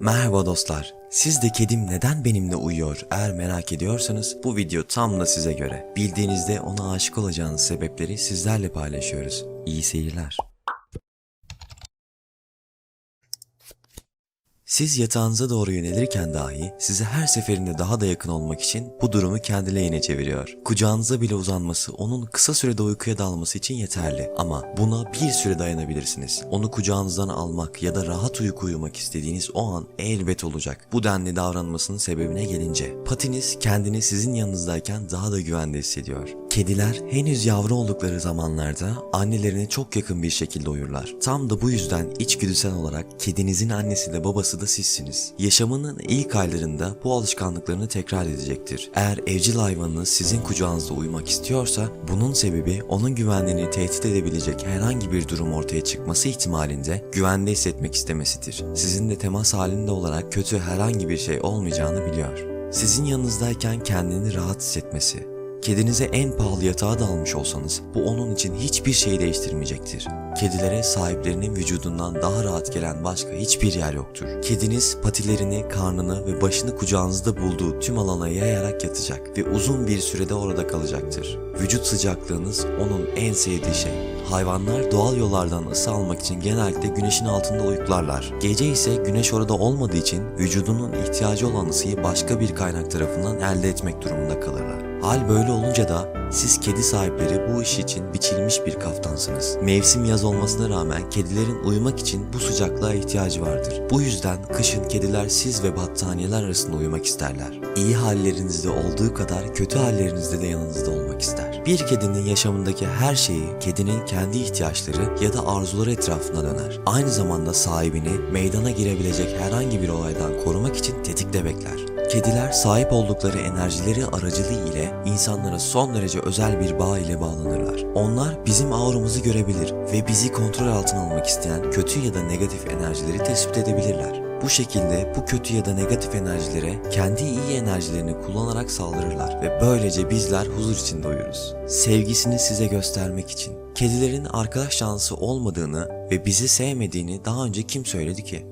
Merhaba dostlar. Siz de kedim neden benimle uyuyor eğer merak ediyorsanız bu video tam da size göre. Bildiğinizde ona aşık olacağınız sebepleri sizlerle paylaşıyoruz. İyi seyirler. Siz yatağınıza doğru yönelirken dahi size her seferinde daha da yakın olmak için bu durumu kendi lehine çeviriyor. Kucağınıza bile uzanması onun kısa sürede uykuya dalması için yeterli ama buna bir süre dayanabilirsiniz. Onu kucağınızdan almak ya da rahat uyku uyumak istediğiniz o an elbet olacak. Bu denli davranmasının sebebine gelince patiniz kendini sizin yanınızdayken daha da güvende hissediyor. Kediler henüz yavru oldukları zamanlarda annelerine çok yakın bir şekilde uyurlar. Tam da bu yüzden içgüdüsel olarak kedinizin annesi de babası da sizsiniz. Yaşamının ilk aylarında bu alışkanlıklarını tekrar edecektir. Eğer evcil hayvanınız sizin kucağınızda uyumak istiyorsa bunun sebebi onun güvenliğini tehdit edebilecek herhangi bir durum ortaya çıkması ihtimalinde güvende hissetmek istemesidir. Sizinle temas halinde olarak kötü herhangi bir şey olmayacağını biliyor. Sizin yanınızdayken kendini rahat hissetmesi, Kedinize en pahalı yatağı da almış olsanız bu onun için hiçbir şey değiştirmeyecektir. Kedilere sahiplerinin vücudundan daha rahat gelen başka hiçbir yer yoktur. Kediniz patilerini, karnını ve başını kucağınızda bulduğu tüm alana yayarak yatacak ve uzun bir sürede orada kalacaktır. Vücut sıcaklığınız onun en sevdiği şey. Hayvanlar doğal yollardan ısı almak için genellikle güneşin altında uyuklarlar. Gece ise güneş orada olmadığı için vücudunun ihtiyacı olan ısıyı başka bir kaynak tarafından elde etmek durumunda kalırlar. Hal böyle olunca da siz kedi sahipleri bu iş için biçilmiş bir kaftansınız. Mevsim yaz olmasına rağmen kedilerin uyumak için bu sıcaklığa ihtiyacı vardır. Bu yüzden kışın kediler siz ve battaniyeler arasında uyumak isterler. İyi hallerinizde olduğu kadar kötü hallerinizde de yanınızda olmak ister. Bir kedinin yaşamındaki her şeyi kedinin kendi ihtiyaçları ya da arzuları etrafında döner. Aynı zamanda sahibini meydana girebilecek herhangi bir olaydan korumak için tetikte bekler. Kediler sahip oldukları enerjileri aracılığı ile insanlara son derece özel bir bağ ile bağlanırlar. Onlar bizim auramızı görebilir ve bizi kontrol altına almak isteyen kötü ya da negatif enerjileri tespit edebilirler. Bu şekilde bu kötü ya da negatif enerjilere kendi iyi enerjilerini kullanarak saldırırlar ve böylece bizler huzur içinde uyuruz. Sevgisini size göstermek için. Kedilerin arkadaş şansı olmadığını ve bizi sevmediğini daha önce kim söyledi ki?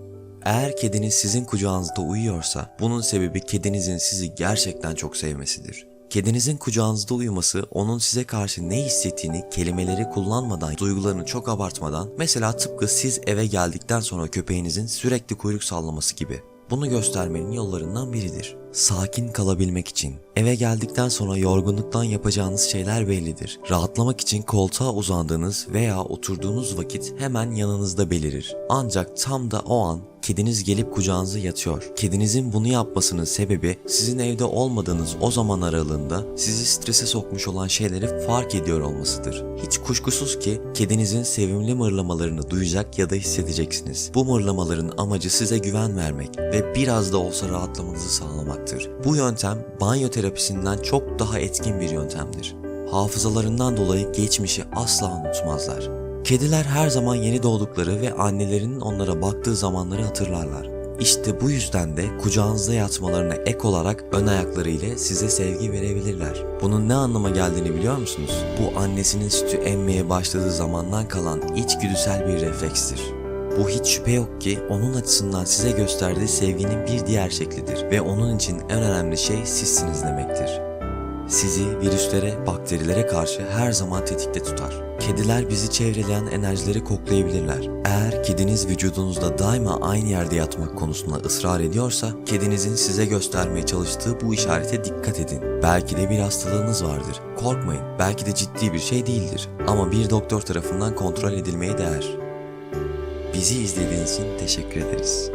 Eğer kediniz sizin kucağınızda uyuyorsa bunun sebebi kedinizin sizi gerçekten çok sevmesidir. Kedinizin kucağınızda uyuması onun size karşı ne hissettiğini kelimeleri kullanmadan, duygularını çok abartmadan mesela tıpkı siz eve geldikten sonra köpeğinizin sürekli kuyruk sallaması gibi. Bunu göstermenin yollarından biridir. Sakin kalabilmek için. Eve geldikten sonra yorgunluktan yapacağınız şeyler bellidir. Rahatlamak için koltuğa uzandığınız veya oturduğunuz vakit hemen yanınızda belirir. Ancak tam da o an kediniz gelip kucağınıza yatıyor. Kedinizin bunu yapmasının sebebi sizin evde olmadığınız o zaman aralığında sizi strese sokmuş olan şeyleri fark ediyor olmasıdır. Hiç kuşkusuz ki kedinizin sevimli mırlamalarını duyacak ya da hissedeceksiniz. Bu mırlamaların amacı size güven vermek ve biraz da olsa rahatlamanızı sağlamaktır. Bu yöntem banyo terapisinden çok daha etkin bir yöntemdir. Hafızalarından dolayı geçmişi asla unutmazlar. Kediler her zaman yeni doğdukları ve annelerinin onlara baktığı zamanları hatırlarlar. İşte bu yüzden de kucağınızda yatmalarına ek olarak ön ayakları ile size sevgi verebilirler. Bunun ne anlama geldiğini biliyor musunuz? Bu annesinin sütü emmeye başladığı zamandan kalan içgüdüsel bir reflekstir. Bu hiç şüphe yok ki onun açısından size gösterdiği sevginin bir diğer şeklidir ve onun için en önemli şey sizsiniz demektir. Sizi virüslere, bakterilere karşı her zaman tetikte tutar. Kediler bizi çevreleyen enerjileri koklayabilirler. Eğer kediniz vücudunuzda daima aynı yerde yatmak konusunda ısrar ediyorsa, kedinizin size göstermeye çalıştığı bu işarete dikkat edin. Belki de bir hastalığınız vardır. Korkmayın, belki de ciddi bir şey değildir. Ama bir doktor tarafından kontrol edilmeye değer. Bizi izlediğiniz için teşekkür ederiz.